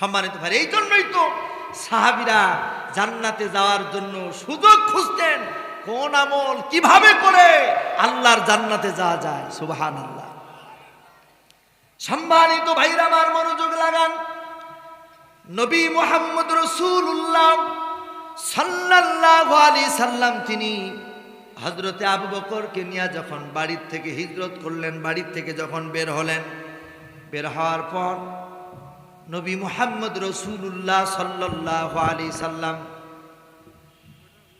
সম্মানিত ভাই, এই জন্যই তো সাহাবিরা জান্নাতে যাওয়ার জন্য সুযোগ খুঁজতেন কোন আমল কীভাবে করে আল্লাহর জান্নাতে যাওয়া যায় সুবহান আল্লাহ সম্মানিত ভাইরা, আমার মনোযোগ লাগান। নবী মোহাম্মদ রসুল্লাহ সাল্লাল্লাহু আলাইহি সাল্লাম, তিনি হজরতে আবু বকরকে নিয়ে যখন বাড়ির থেকে হিজরত করলেন, বাড়ির থেকে যখন বের হলেন, বের হওয়ার পর নবী মোহাম্মদ রসুল্লাহ সাল্লাল্লাহু আলি সাল্লাম।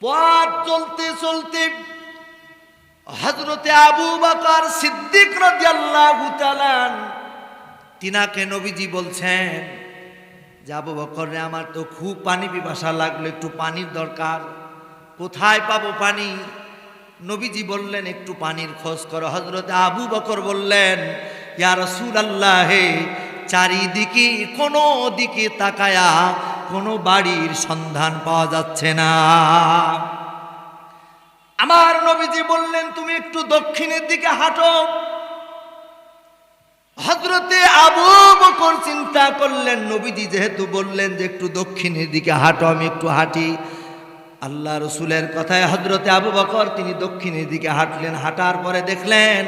পথ চলতে চলতে হজরতে আবু বাকার সিদ্দিক তিনাকে নবীজি বলছেন, যে আবু বকর, আমার তো খুব পানি পিপাসা লাগল, একটু পানির দরকার, কোথায় পাবো পানি? নবীজি বললেন, একটু পানির খোঁজ করো। হজরতে আবু বকর বললেন, ইয়া রসুল আল্লাহে চারিদিকে কোনো দিকে তাকায়া কোনো বাড়ির সন্ধান পাওয়া যাচ্ছে না। আমার নবীজি বললেন, তুমি একটু দক্ষিণের দিকে হাঁটো। হজরতে আবু বকর চিন্তা করলেন, নবীজি যেহেতু বললেন যে একটু দক্ষিণের দিকে হাঁটো, আমি একটু হাঁটি। আল্লাহ রসুলের কথায় হজরতে আবু বকর তিনি দক্ষিণের দিকে হাঁটলেন। হাঁটার পরে দেখলেন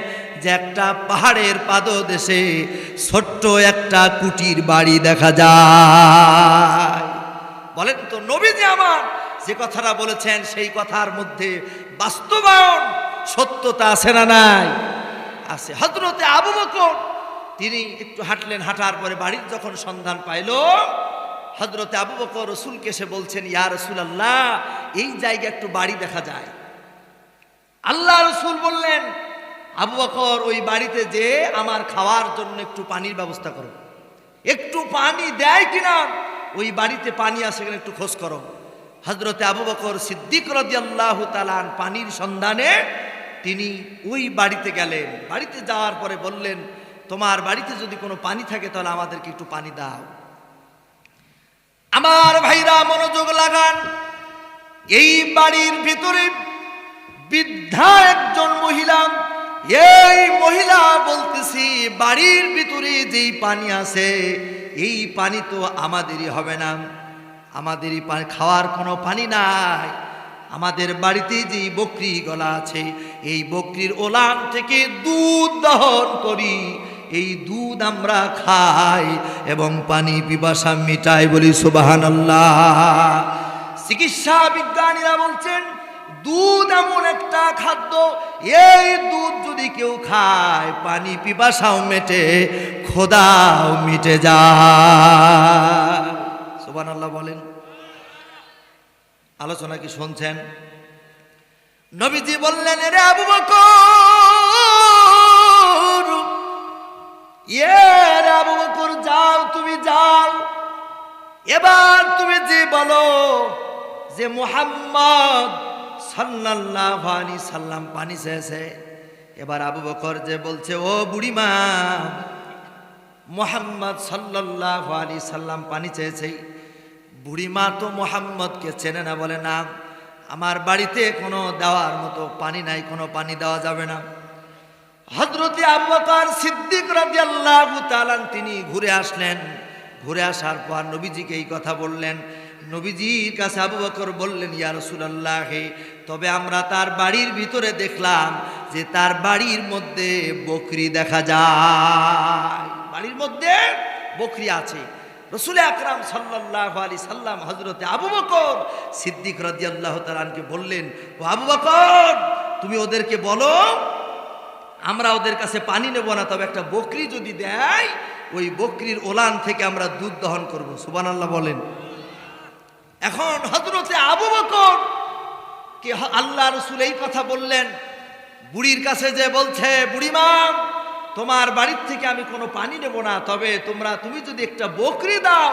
যে একটা পাহাড়ের পাদদেশে ছোট্ট একটা কুটির বাড়ি দেখা যায়। বলেন তো নবী যে আমার যে কথাটা বলেছেন সেই কথার মধ্যে বাস্তবায়ন সত্যতা আছে না নাই? আছে। হজরতে আবু বকর তিনি একটু হাঁটলেন। হাঁটার পরে বাড়ির যখন সন্ধান পাইল হজরতে আবু বকর রসুলকে সে বলছেন, ইয়া রসুল আল্লাহ এই জায়গা একটু বাড়ি দেখা যায়। আল্লাহ রসুল বললেন, আবু বকর, ওই বাড়িতে যে আমার খাওয়ার জন্য একটু পানির ব্যবস্থা করো। একটু পানি দেয় কিনা? ওই বাড়িতে পানি আসে কিনা একটু খোঁজ করো। হজরতে আবু বকর সিদ্দিক রদি আল্লাহ তালান পানির সন্ধানে তিনি ওই বাড়িতে গেলেন। বাড়িতে যাওয়ার পরে বললেন, তোমার বাড়িতে যদি কোনো পানি থাকে তাহলে আমাদেরকে একটু পানি দাও। আমার ভাইরা মনোযোগ লাগান। এই বাড়ির ভিতরে বৃদ্ধা একজন মহিলা, এই মহিলা, বলতেছি, বাড়ির ভিতরে যেই পানি আছে, এই পানি তো আমাদেরই হবে না। আমাদেরই খাওয়ার কোনো পানি নাই। আমাদের বাড়িতে যেই বকরি গলা আছে, এই বকরির ওলান থেকে দুধ দহন করি। এই দুধ আমরা খাই এবং পানি পিপাসা মিটাই বলি সুবাহান চিকিৎসা বিজ্ঞানীরা বলছেন, দুধ এমন একটা খাদ্য, এই দুধ যদি কেউ খায়, পানি পিপাসাও মেটে খোদাও মিটে যায়। সুবান আল্লাহ বলেন। আলোচনা কি শুনছেন? নবীজি বললেন রে আবু বকর এ রে আবু বকর, যাও তুমি যাও। এবার তুমি যে বলো যে মুহাম্মদ সাল্লাল্লাহু আলাইহি সাল্লাম পানি চেয়েছে। এবার আবু বকর যে বলছে, ও বুড়িমা, মোহাম্মদ সাল্লাল্লাহু আলাইহি সাল্লাম পানি চেয়েছে। বুড়িমা তো মোহাম্মদকে চেনে না, বলে, না, আমার বাড়িতে কোনো দেওয়ার মতো পানি নাই, কোনো পানি দেওয়া যাবে না। হজরতে আবু বকর সিদ্দিক রাদিয়াল্লাহু তাআলা তিনি ঘুরে আসলেন। ঘুরে আসার পর নবীজিকে এই কথা বললেন নবীজির কাছে আবু বকর বললেন, ইয়া রাসূলুল্লাহ, তবে আমরা তার বাড়ির ভিতরে দেখলাম যে তার বাড়ির মধ্যে বকরি দেখা যায়। বাড়ির মধ্যে বকরি আছে। রসুল আকরাম সাল্লাহ আলী সাল্লাম হজরতে আবু বকর সিদ্দিক রাদিয়াল্লাহু তাআলাকে বললেন, ও আবু বকর, তুমি ওদেরকে বলো, আমরা ওদের কাছে পানি নেব না, তবে একটা বকরি যদি দেয়, ওই বকরির ওলান থেকে আমরা দুধ দহন করব। সুবান আল্লাহ বলেন। এখন হজরতে আবু বকর কে আল্লাহ রসুল এই কথা বললেন, বুড়ির কাছে যে বলছে, বুড়িমা, তোমার বাড়ির থেকে আমি কোনো পানি নেব না, তবে তোমরা, তুমি যদি একটা বকরি দাও,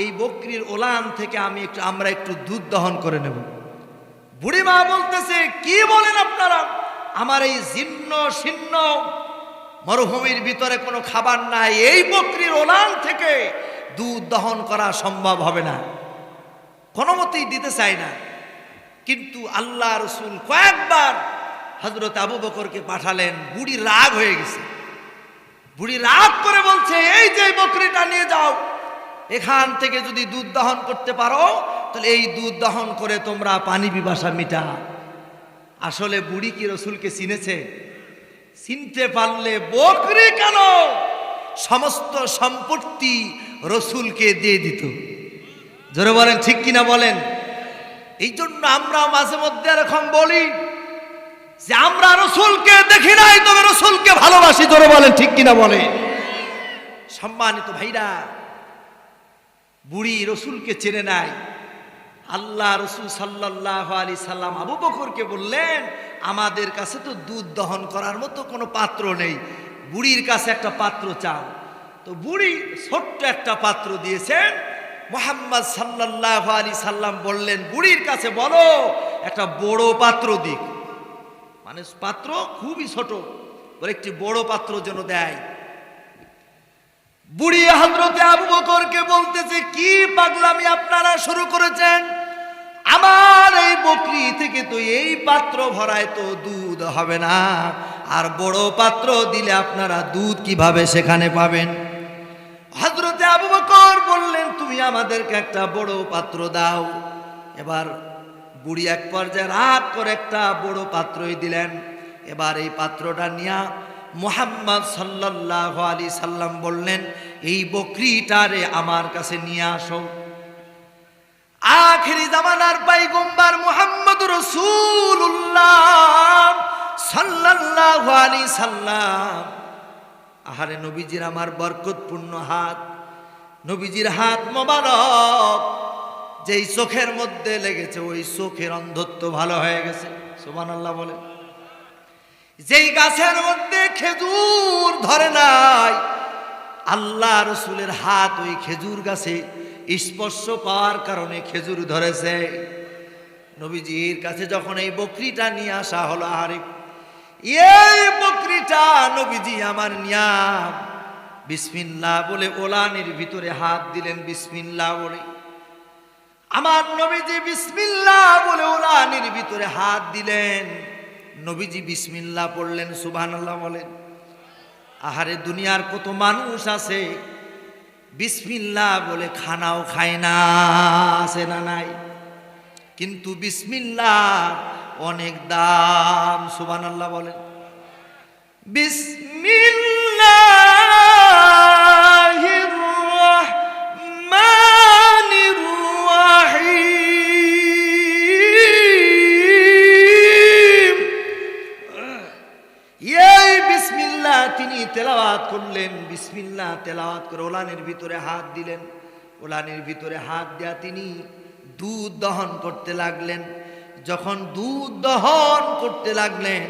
এই বকরির ওলান থেকে আমি একটু, আমরা একটু দুধ দহন করে নেব। বুড়িমা বলতেছে, কি বলেন আপনারা? আমার এই জীর্ণ, শীর্ণ মরুভূমির ভিতরে কোনো খাবার নাই, এই বকরির ওলান থেকে দুধ দহন করা সম্ভব হবে না। কোনো মতেই দিতে চায় না। কিন্তু আল্লাহ রসুল কয়েকবার হজরত আবু বকরকে পাঠালেন, বুড়ি রাগ হয়ে গেছে। বুড়ি রাগ করে বলছে, এই যে বকরিটা নিয়ে যাও, এখান থেকে যদি দুধ দহন করতে পারো, তাহলে এই দুধ দহন করে তোমরা পানি বিবাসা মিটা আসলে বুড়ি কি রসুলকে চিনেছে? চিনতে পারলে বকরি কেন? সমস্ত সম্পত্তি রসুলকে দিয়ে দিত। জোরে বলেন, ঠিক কিনা বলেন? এই জন্য আমরা মাঝে মধ্যে এরকম বলি যে আমরা রসুলকে দেখি নাই, তবে রসুলকে ভালোবাসি ধরে বলেন, ঠিক কিনা বলে সম্মানিত ভাইরা, বুড়ি রসুলকে চেনে নাই। আল্লাহ রসুল সাল্লাহ আলি সাল্লাম আবু বকরকে বললেন, আমাদের কাছে তো দুধ দহন করার মতো কোনো পাত্র নেই, বুড়ির কাছে একটা পাত্র চাও। তো বুড়ি ছোট্ট একটা পাত্র দিয়েছেন মোহাম্মদ সাল্লাহ আলী সাল্লাম বললেন, বুড়ির কাছে বলো, একটা বড় পাত্র দিক। মানে পাত্র খুবই ছোট, বলে একটি বড় পাত্র যেন দেয়। বুড়ি হজরতে আবু বকরকে বলতেছে, কি পাগলামি আপনারা শুরু করেছেন? আমার এই বকরি থেকে তো এই পাত্র ভরায় তো দুধ হবে না। আর বড় পাত্র দিলে আপনারা দুধ কীভাবে সেখানে পাবেন? তুমি আমাদেরকে একটা বড় পাত্র দাও। এবার বুড়ি এক পর্যায়ে রাগ করে একটা বড় পাত্রই দিলেন। এবার এই পাত্রটা নিয়া মোহাম্মদ সাল্লাহ আলী সাল্লাম বললেন, এই বকরিটারে আমার কাছে নিয়ে আসো। আখেরি জামানার পাইগম্বার মোহাম্মদ রসুল্লাহ সাল্লাহ আলী সাল্লাম। আহারে নবীজির আমার বরকতপূর্ণ হাত। নবীজির হাত মোবারক, যেই চোখের মধ্যে লেগেছে, ওই চোখের অন্ধত্ব ভালো হয়ে গেছে। সোমান আল্লাহ বলে যেই গাছের মধ্যে খেজুর ধরে নাই, আল্লাহ রসুলের হাত ওই খেজুর গাছে স্পর্শ পাওয়ার কারণে খেজুর ধরেছে। নবীজির কাছে যখন এই বকরিটা নিয়ে আসা হলো আরে এই বকরিটা নবীজি আমার নিয়াম। বিসমিল্লাহ বলে ওলানের ভিতরে হাত দিলেন বিসমিল্লাহ বলে। আমার নবীজি বিসমিল্লাহ বলে ওলানের ভিতরে হাত দিলেন। নবীজি বিসমিল্লাহ পড়লেন, সুবহানাল্লাহ বলেন। আহারে দুনিয়ার কত মানুষ আছে, বিসমিল্লাহ বলে খানাও খায় না আছে না নাই। কিন্তু বিসমিল্লাহ অনেক দাম সুবান আল্লাহ বলেন। বিসমিল্লাহির করলেন, বিসমিল্লাহ, তেলাওয়াত করে ওলানের ভিতরে হাত দিলেন। ওলানের ভিতরে হাত দেয়া তিনি দুধ দহন করতে লাগলেন। যখন দুধ দহন করতে লাগলেন,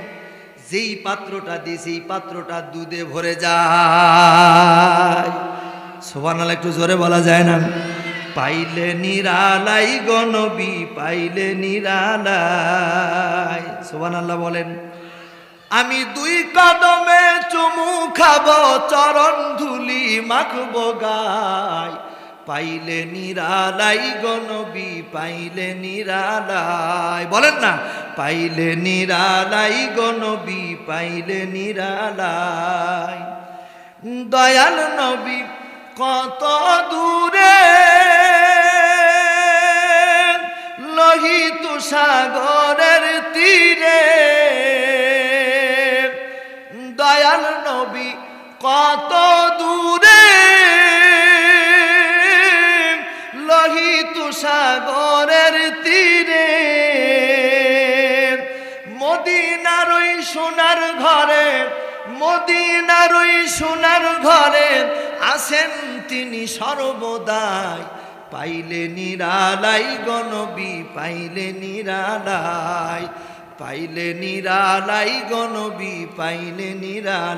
যেই পাত্রটা দিয়ে সেই পাত্রটা দুধে ভরে যায়। সোবানাল একটু জোরে বলা যায় না? পাইলে নিরালাই গনবী পাইলে নিরালাই। সোবান আল্লাহ বলেন আমি দুই কদমে চুমু খাব, চরণ ধুলি মাখব গায়। পাইলে নিরালাই গনবী পাইলে নিরালাই। বলেন না, পাইলে নিরালাই গনবী পাইলে নিরালাই। দয়াল নবী, কত দূরে? লোহিত সাগরের তীরে নবী, কত দূরে? লোহিত সাগরের তীরে। মদিনার ওই সোনার ঘরে, মদিনার ওই সোনার ঘরে আসেন তিনি সর্বদাই। পাইলে নিরালাই গনবী পাইলে নিরালাই। পাইলে নিরালাই গনবী পাইলে নিরালাই।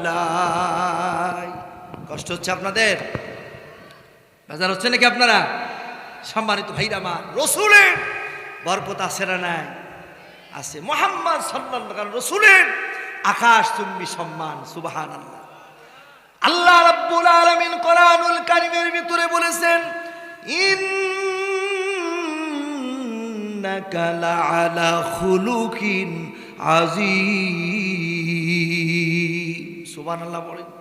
কষ্ট হচ্ছে আপনাদের? বাজার হচ্ছে নাকি আপনারা? সম্মানিত ভাইরা মা রসুলের বরকত আছে না নাই? আছে মোহাম্মদ সাল্লাম রসুলের আকাশ চুম্বি সম্মান সুবাহান আল্লাহ আল্লাহ রাব্বুল আলামিন কোরআনুল কারিমের ভিতরে বলেছেন ইন্নাকা লাআলা খুলুকিন আযীম সুবহানাল্লাহ বলেন।